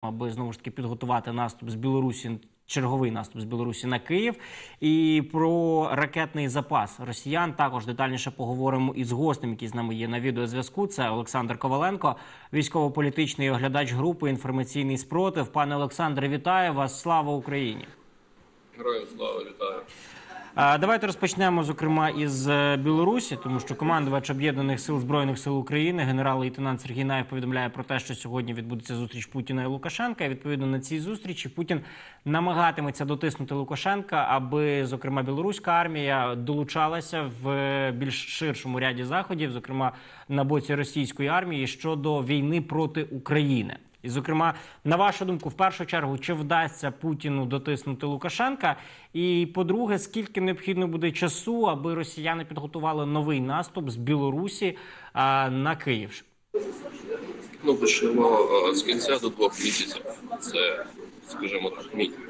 аби знову ж таки підготувати наступ з Білорусі. Черговий наступ з Білорусі на Київ і про ракетний запас росіян також детальніше поговоримо із гостем, який з нами є на відеозв'язку. Це Олександр Коваленко, військово-політичний оглядач групи інформаційний спротив. Пане Олександре, вітаю вас! Слава Україні! Героям слава вітаю. Давайте розпочнемо зокрема із е, Білорусі, тому що командувач об'єднаних сил збройних сил України, генерал-лейтенант Сергій Наєв повідомляє про те, що сьогодні відбудеться зустріч Путіна і Лукашенка. І відповідно на цій зустрічі Путін намагатиметься дотиснути Лукашенка, аби зокрема білоруська армія долучалася в більш ширшому ряді заходів, зокрема на боці російської армії щодо війни проти України. І, зокрема, на вашу думку, в першу чергу, чи вдасться Путіну дотиснути Лукашенка? І по-друге, скільки необхідно буде часу, аби росіяни підготували новий наступ з Білорусі а, на Київ? Ну, почнемо е, з кінця до двох місяців. Це, скажімо так, мінімум.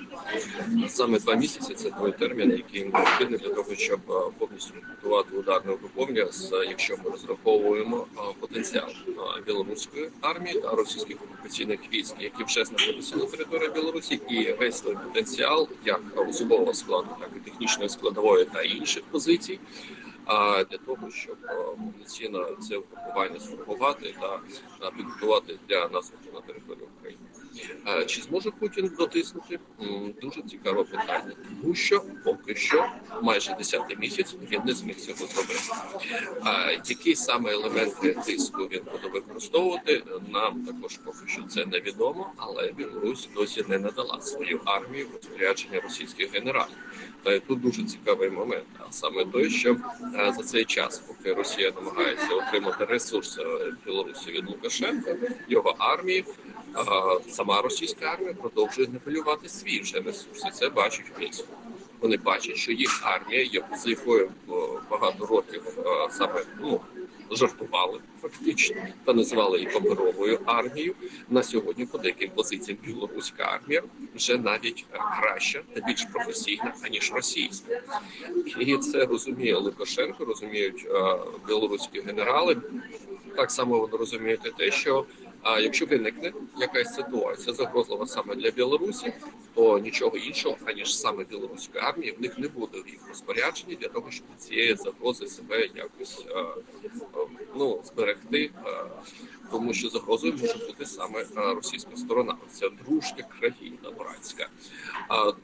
Саме два місяці це той термін, який необхідний для того, щоб е, повністю підготувати ударне угруповання, з якщо ми розраховуємо е, потенціал е, білоруської армії та російських окупаційних військ, які вже знаходяться на території Білорусі, і весь той потенціал, як особового складу, так і технічної складової та інших позицій. А для того, щоб е, повноцінно це угрупування сформувати та е, підготувати для наступу на територію України. Е, Чи зможе Путін дотиснути? Дуже цікаве питання, тому що поки що, майже 10 місяць, він не зміг цього зробити. А які саме елементи тиску він буде використовувати, нам також поки що це невідомо, але Білорусь досі не надала свою армію в розпорядження російських генералів. Та тут дуже цікавий момент, а саме той, що е, за цей час, поки Росія намагається отримати ресурси е, Білорусі від Лукашенка, його армії. Сама російська армія продовжує нивелювати свій вже ресурс, це бачить в Мінську. Вони бачать, що їх армія, яку- з якою багато років е, саме ну жартували фактично та називали її паперовою армією. На сьогодні по деяким позиціям білоруська армія вже навіть е, краща та більш професійна аніж російська, і це розуміє Лукашенко, розуміють е, білоруські генерали. Так само вони розуміють те, що а якщо виникне якась ситуація загрозлива саме для Білорусі, то нічого іншого аніж саме білоруської армії в них не буде в їх розпорядженні для того, щоб цієї загрози себе якось е, е, ну зберегти, е, тому що загрозою може бути саме російська сторона. Це дружня країна братська.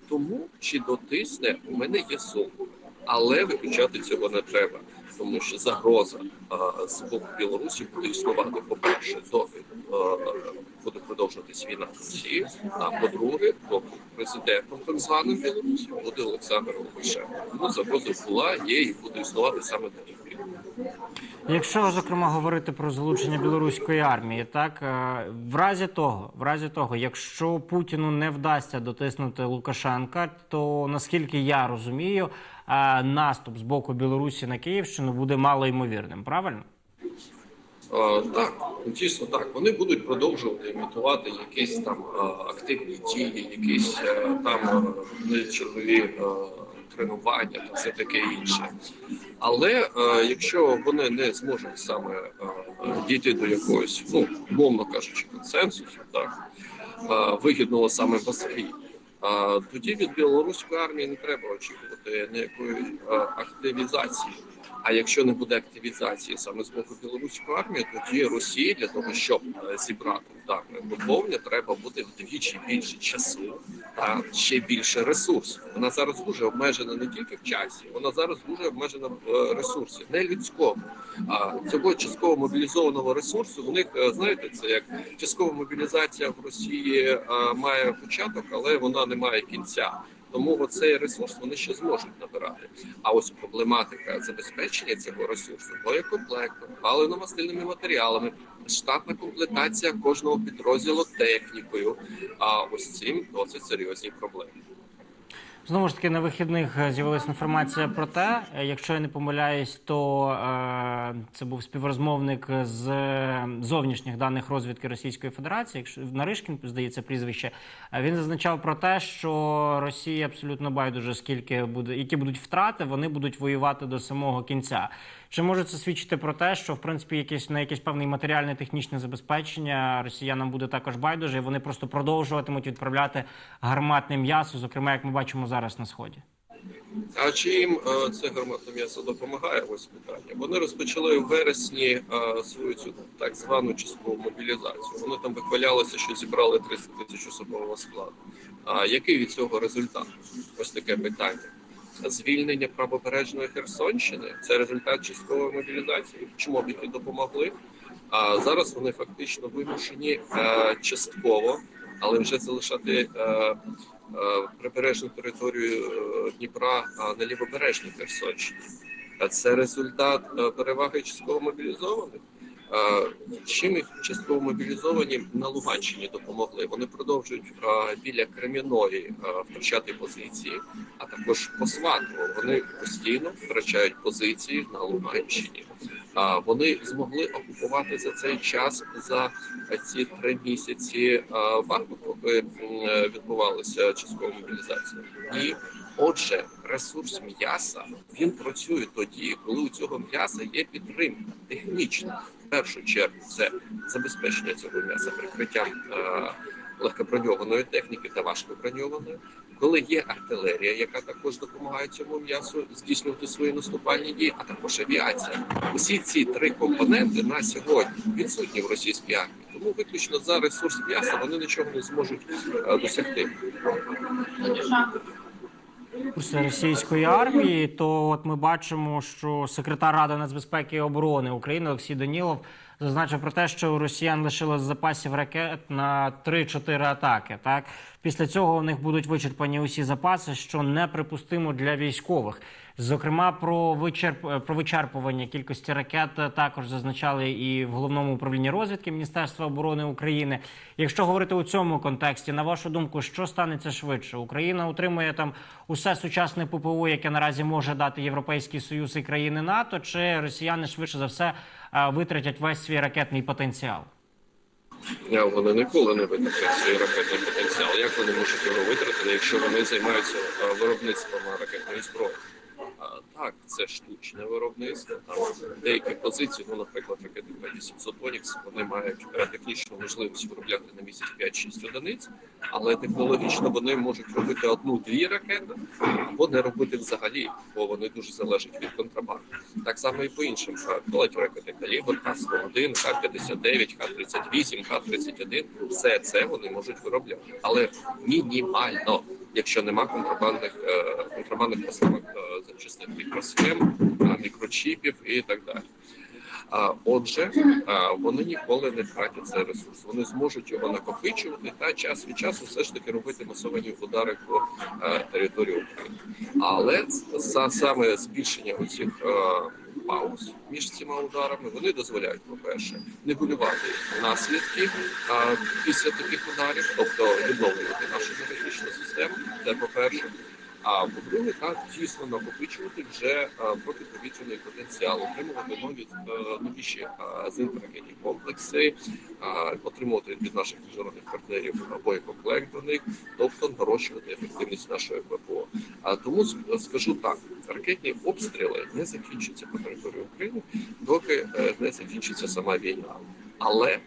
Тому чи дотисне у мене є сумніви, але виключати цього не треба. Тому що загроза з боку Білорусі буде існувати, по-перше, доки а, буде продовжуватись війна в Росії, а по-друге, доки президентом так званим Білорусі буде Олександр Лукашенко. Тому загроза була, є і буде існувати саме тих. Якщо зокрема говорити про залучення білоруської армії, так е, в разі того, в разі того, якщо Путіну не вдасться дотиснути Лукашенка, то наскільки я розумію, е, наступ з боку Білорусі на Київщину буде малоймовірним. Правильно? А, Так, дійсно так. Вони будуть продовжувати імітувати якісь там активні дії, якісь там а, чергові тренування та все таке інше. Але якщо вони не зможуть саме дійти до якогось, ну умовно кажучи, консенсусу, так вигідного саме Москві. Тоді від білоруської армії не треба очікувати ніякої активізації. А якщо не буде активізації саме з боку білоруської армії, тоді Росії для того, щоб е, зібрати ударне поповнення, треба буде вдвічі більше часу та ще більше ресурсів. Вона зараз дуже обмежена не тільки в часі, вона зараз дуже обмежена в е, ресурсі, не людському. А цього частково мобілізованого ресурсу у них е, знаєте, це як часткова мобілізація в Росії має початок, але вона не має кінця. Тому оцей ресурс вони ще зможуть набирати. А ось проблематика забезпечення цього ресурсу боєкомплектом, паливно-мастильними матеріалами, штатна комплектація кожного підрозділу технікою. А ось цим досить серйозні проблеми. Знову ж таки, на вихідних е, з'явилася інформація про те, е, якщо я не помиляюсь, то е, це був співрозмовник з е, зовнішніх даних розвідки Російської Федерації, якщо Наришкін, здається, прізвище. Він зазначав про те, що Росії абсолютно байдуже, скільки буде, які будуть втрати, вони будуть воювати до самого кінця. Чи може це свідчити про те, що в принципі якесь на якесь певне матеріальне технічне забезпечення росіянам буде також байдуже, і вони просто продовжуватимуть відправляти гарматне м'ясо, зокрема, як ми бачимо зараз на сході? А чи їм е, це гарматне м'ясо допомагає? Ось питання. Вони розпочали в вересні е, свою цю так звану часткову мобілізацію. Вони там вихвалялися, що зібрали 300 тисяч особового складу. А який від цього результат? Ось таке питання. Звільнення правобережної Херсонщини це результат часткової мобілізації. Чому б які допомогли? А зараз вони фактично вимушені е, частково, але вже залишати е, е, прибережну територію Дніпра на лівобережній Херсонщині. Це результат переваги частково мобілізованих. Е, Чим їх частково мобілізовані на Луганщині допомогли? Вони продовжують е, біля Креміної е, втрачати позиції, а також по Сватову. Вони постійно втрачають позиції на Луганщині. А вони змогли окупувати за цей час за ці три місяці Бахмут, поки е, відбувалася часткова мобілізація. І отже, ресурс м'яса він працює тоді, коли у цього м'яса є підтримка технічна. Першу чергу це забезпечення цього м'яса прикриттям е, легкоброньованої техніки та важкоброньованої. Коли є артилерія, яка також допомагає цьому м'ясу здійснювати свої наступальні дії, а також авіація. Усі ці три компоненти на сьогодні відсутні в російській армії. Тому виключно за ресурс м'яса вони нічого не зможуть е, досягти. Російської армії, то от ми бачимо, що секретар Ради нацбезпеки і оборони України Олексій Данілов зазначив про те, що у росіян лишилось запасів ракет на 3-4 атаки. Так після цього у них будуть вичерпані усі запаси, що неприпустимо для військових. Зокрема, про вичерп про вичерпування кількості ракет також зазначали і в головному управлінні розвідки Міністерства оборони України. Якщо говорити у цьому контексті, на вашу думку, що станеться швидше? Україна утримує там усе сучасне ППО, яке наразі може дати Європейський Союз і країни НАТО, чи росіяни швидше за все витратять весь свій ракетний потенціал? Вони ніколи не витратять свій ракетний потенціал. Як вони можуть його витратити, якщо вони займаються е, виробництвом ракетної зброї? Так, це штучне виробництво. Там деякі позиції, ну, наприклад, ракети П-800 вони мають е, технічну можливість виробляти на місяць 5-6 одиниць, але технологічно вони можуть робити одну-дві ракети або не робити взагалі, бо вони дуже залежать від контрабанди. Так само і по іншим колеті ракети калібр, Х-101, Х-59, Х-38, Х-31. Все це вони можуть виробляти, але мінімально, якщо нема контрабандних е, контрабандних поставок е, запчастин мікросхем, е, мікрочіпів і так далі. А отже, вони ніколи не втратять цей ресурс. Вони зможуть його накопичувати та час від часу все ж таки робити масовані удари по е, території України. Але за саме збільшення оцих е, пауз між цими ударами вони дозволяють, по-перше, нивелювати наслідки е, після таких ударів, тобто відновлювати нашу енергетичну систему. Це по-перше. А по-друге, так дійсно накопичувати вже е, протиповітряний потенціал, отримувати нові е, новіші е, зенітно-ракетні комплекси, отримувати від наших міжнародних партнерів боєкомплект до них, тобто нарощувати ефективність нашої ППО. А тому скажу так: ракетні обстріли не закінчаться по території України, доки не закінчиться сама війна. Але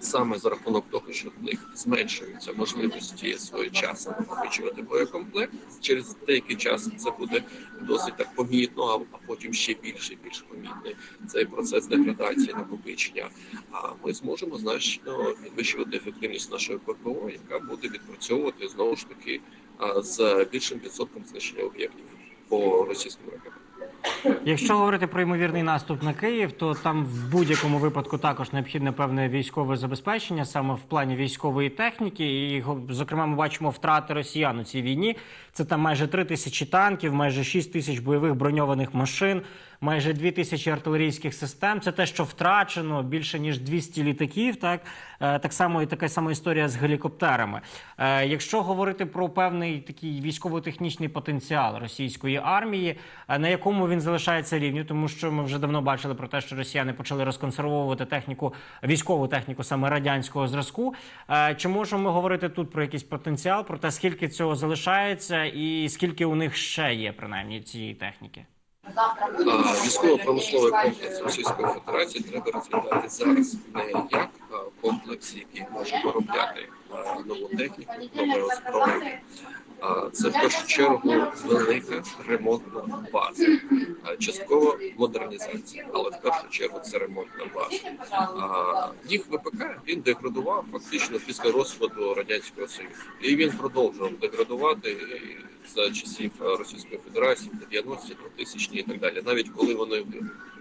саме за рахунок того, що в них зменшуються можливості своєчасно накопичувати боєкомплект. Через деякий час це буде досить так помітно, а, потім ще більше і більш помітний цей процес деградації накопичення. А ми зможемо значно підвищувати ефективність нашої ППО, яка буде відпрацьовувати знову ж таки з більшим відсотком знищення об'єктів по російським ракетам. Якщо говорити про ймовірний наступ на Київ, то там в будь-якому випадку також необхідне певне військове забезпечення, саме в плані військової техніки. І зокрема, ми бачимо втрати росіян у цій війні. Це там майже три тисячі танків, майже шість тисяч бойових броньованих машин, майже дві тисячі артилерійських систем. Це те, що втрачено більше ніж 200 літаків. Так Е, так само і така сама історія з гелікоптерами. Е, Якщо говорити про певний такий військово-технічний потенціал російської армії, е, на якому він залишається рівні, тому що ми вже давно бачили про те, що росіяни почали розконсервовувати техніку, військову техніку саме радянського зразку. Чи можемо ми говорити тут про якийсь потенціал, про те, скільки цього залишається, і скільки у них ще є принаймні цієї техніки? А, Військово-промисловий комплекс Російської Федерації треба розглядати зараз не як комплекс, який може виробляти нову техніку, нове озброєння. Це в першу чергу велика ремонтна база, частково модернізація, але в першу чергу це ремонтна база. Їх ВПК він деградував фактично після розпаду радянського союзу, і він продовжував деградувати за часів Російської Федерації, 90-ті, 2000 і так далі. Навіть коли вони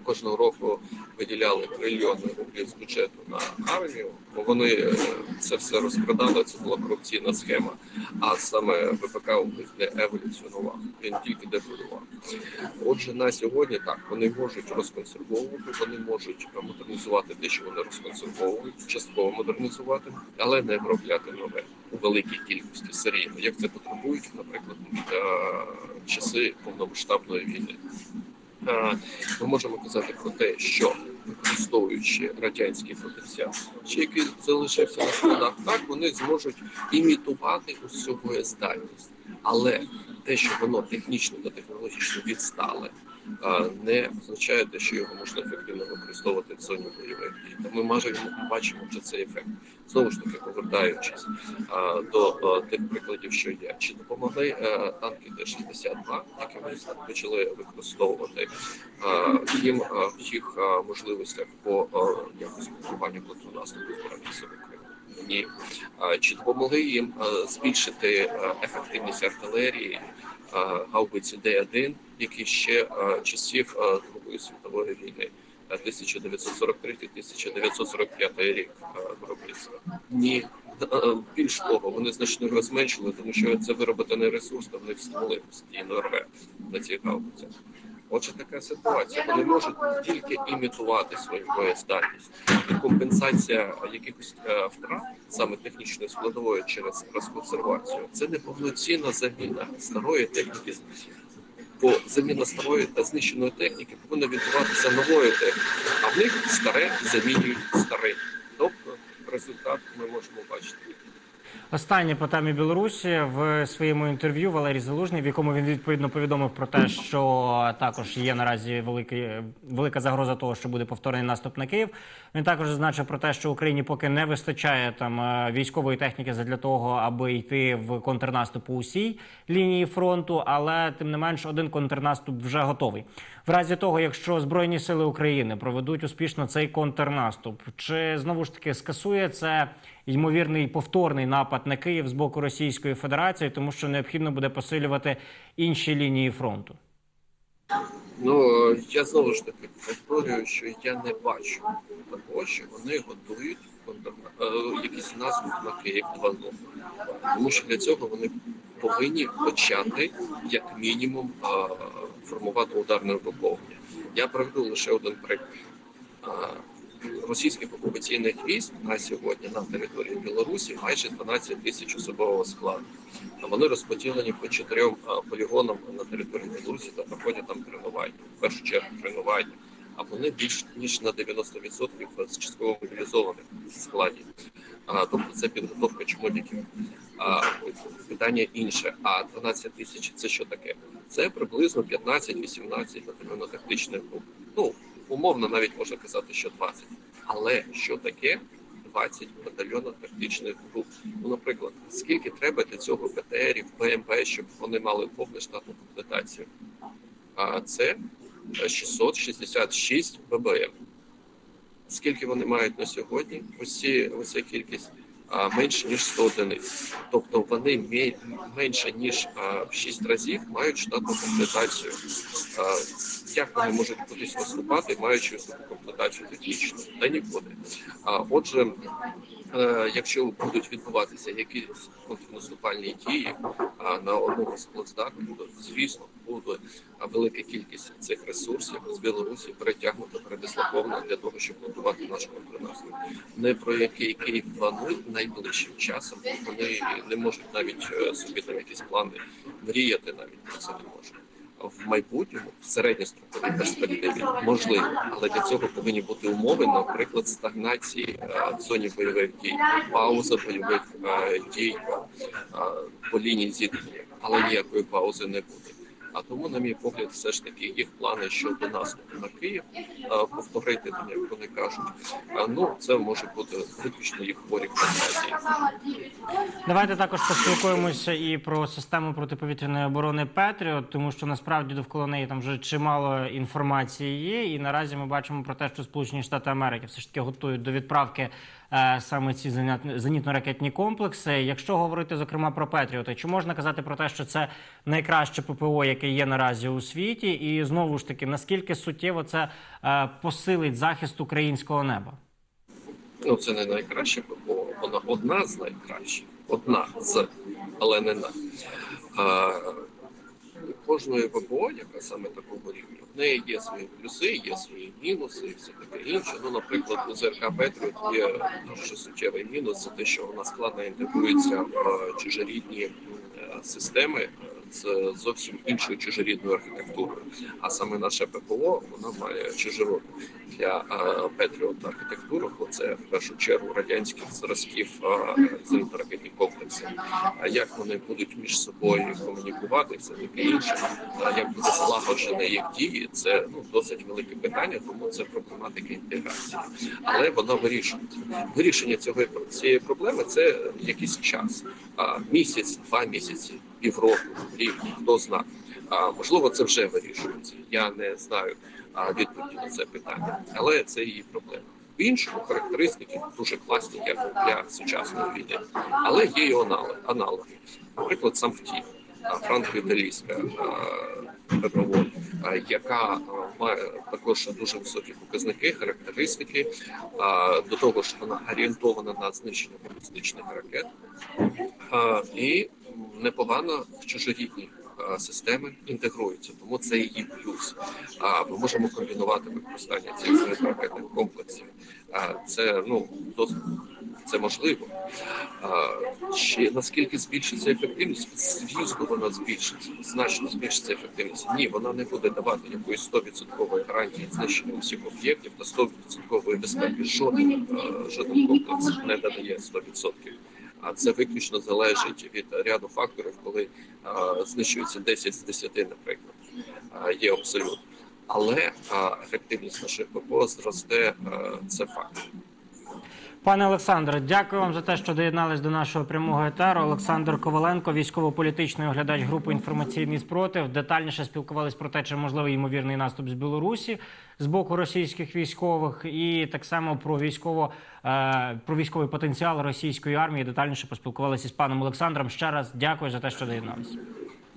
кожного року виділяли трильйони рублів з бюджету на армію, бо вони е, це все розкрадали. Це була корупційна схема. А саме ВПК у не еволюціонував, він тільки деградував. Отже, на сьогодні так вони можуть розконсервовувати, вони можуть модернізувати те, що вони розконсервовують, частково модернізувати, але не виробляти нове у великій кількості серійно, як це потребують, наприклад, е, часи повномасштабної війни. Е, Ми можемо казати про те, що використовуючи радянський потенціал, чи який залишився на складах, так вони зможуть імітувати усю боєздатність. Але те, що воно технічно та технологічно відстале, не означає те, що його можна ефективно використовувати в зоні бойових дій. Та ми бачимо вже цей ефект. Знову ж таки, повертаючись до тих прикладів, що є, чи допомогли е, танки Т-62, які ми почали використовувати їм в їх можливостях по якості блокування контрнаступу збройних сил України? Ні. Чи допомогли їм збільшити ефективність артилерії гаубиці Д-1, які ще е, часів е, Другої світової війни? е, 1943-1945 рік е, виробництва. Ні, Е, більш того, вони значно його зменшили, тому що це вироботаний ресурс, та в них стволи постійно рве на цих гаубицях. Отже, така ситуація. Вони можуть тільки імітувати свою боєздатність. І компенсація якихось е, втрат, саме технічної складової через розконсервацію, це не повноцінна заміна старої техніки. Бо заміна старої та знищеної техніки повинна відбуватися новою технікою, а в них старе замінюють старим. Тобто результат ми можемо бачити. Останнє по темі Білорусі в своєму інтерв'ю Валерій Залужний, в якому він відповідно повідомив про те, що також є наразі великий, велика загроза того, що буде повторний наступ на Київ. Він також зазначив про те, що Україні поки не вистачає там е, військової техніки для того, аби йти в контрнаступ по усій лінії фронту, але тим не менш один контрнаступ вже готовий. В разі того, якщо збройні сили України проведуть успішно цей контрнаступ, чи знову ж таки скасує це ймовірний повторний напад на Київ з боку Російської Федерації, тому що необхідно буде посилювати інші лінії фронту. Ну е, я знову ж таки повторюю, що я не бачу того, що вони готують е, якийсь наступ на Київ 2.0. Тому що для цього вони повинні почати як мінімум е, формувати ударне угруповання. Я приведу лише один приклад. Російських окупаційних військ на сьогодні на території Білорусі майже 12 тисяч особового складу. Вони розподілені по чотирьом полігонам на території Білорусі та проходять там тренування. В першу чергу тренування. А вони більш ніж на 90% з частково мобілізованих складів. Тобто це підготовка чмобіків. А питання інше. А 12 тисяч це що таке? Це приблизно 15-18 батальйонно-тактичних груп. Ну умовно навіть можна казати, що 20. Але що таке 20 батальйонно-тактичних груп? Ну, наприклад, скільки треба для цього БТРів, БМП, щоб вони мали повну штатну комплектацію? А це 666 ББМ. Скільки вони мають на сьогодні? Ось ця кількість а, менше ніж 100 одиниць. Тобто вони менше ніж а, в 6 разів мають штатну комплектацію. Як вони можуть кудись виступати, маючи таку комплектацію технічну? Та нікуди. А отже, е, якщо будуть відбуватися якісь контрнаступальні дії на одному з плацдармів, звісно буде велика кількість цих ресурсів з Білорусі перетягнута, передислокована для того, щоб готувати наш контрнаступ. Не про який Київ планує найближчим часом. Вони не можуть навіть е, собі там якісь плани мріяти навіть про це не можуть. В майбутньому, в середньостроковій перспективі, можливо, але для цього повинні бути умови, наприклад, стагнації е, в зоні бойових дій, пауза бойових е, дій е, по лінії зіткнення, але ніякої паузи не буде. А тому, на мій погляд, все ж таки їх плани щодо наступу на Київ е, повторити, там, як вони кажуть. е, Ну це може бути виключно їх хворі фантазії. Давайте також поспілкуємося і про систему протиповітряної оборони Петріот, тому що насправді довкола неї там вже чимало інформації є. І наразі ми бачимо про те, що Сполучені Штати Америки все ж таки готують до відправки саме ці зенітно- зенітно-ракетні комплекси. Якщо говорити зокрема про Петріоти, чи можна казати про те, що це найкраще ППО, яке є наразі у світі, і знову ж таки наскільки суттєво це е, посилить захист українського неба? Ну, це не найкраще ППО, вона одна з найкращих, одна з, але не на. Кожної ППО, яка саме такого рівня, в неї є свої плюси, є свої мінуси і все таке інше. Ну, наприклад, у ЗРК Петріот є дуже суттєвий мінус, це те, що вона складно інтегрується в чужорідні е, системи з зовсім іншою чужорідною архітектурою. А саме наше ППО вона має чужородну для Петріот архітектуру. бо Це в першу чергу радянських зразків е, зенітно-ракетні комплекси. А як вони будуть між собою комунікувати, все таке інше, як буде злагоджено їх дії, це ну досить велике питання, тому це проблематика інтеграції. Але вона вирішується. Вирішення цього цієї проблеми це якийсь час, місяць, два місяці, півроку, рік, хто знає. Можливо, це вже вирішується. Я не знаю відповіді на це питання, але це її проблема. В іншому характеристики дуже класні, як для сучасної війни, але є і аналоги. Наприклад, сам ВТІ, франко-італійська ППО, яка має також дуже високі показники, характеристики. До того ж, вона орієнтована на знищення балістичних ракет і непогано в чужорідні системи інтегрується, тому це її плюс. А ми можемо комбінувати використання цих зенітно-ракетних комплексів. Це ну дос- це можливо. А, Чи наскільки збільшиться ефективність? Звісно, вона збільшиться, значно збільшиться ефективність. Ні, вона не буде давати якоїсь 100% гарантії знищення усіх об'єктів та 100% безпеки. Жоден, жоден комплекс не надає 100%. А це виключно залежить від ряду факторів, коли знищується 10 з 10, наприклад, є абсолютно. Але ефективність наших ППО зросте, це факт. Пане Олександре, дякую вам за те, що доєднались до нашого прямого етеру. Олександр Коваленко, військово-політичний оглядач групи інформаційний спротив. Детальніше спілкувались про те, чи можливий ймовірний наступ з Білорусі з боку російських військових, і так само про військово е, про військовий потенціал російської армії. Детальніше поспілкувалися з паном Олександром. Ще раз дякую за те, що доєдналися.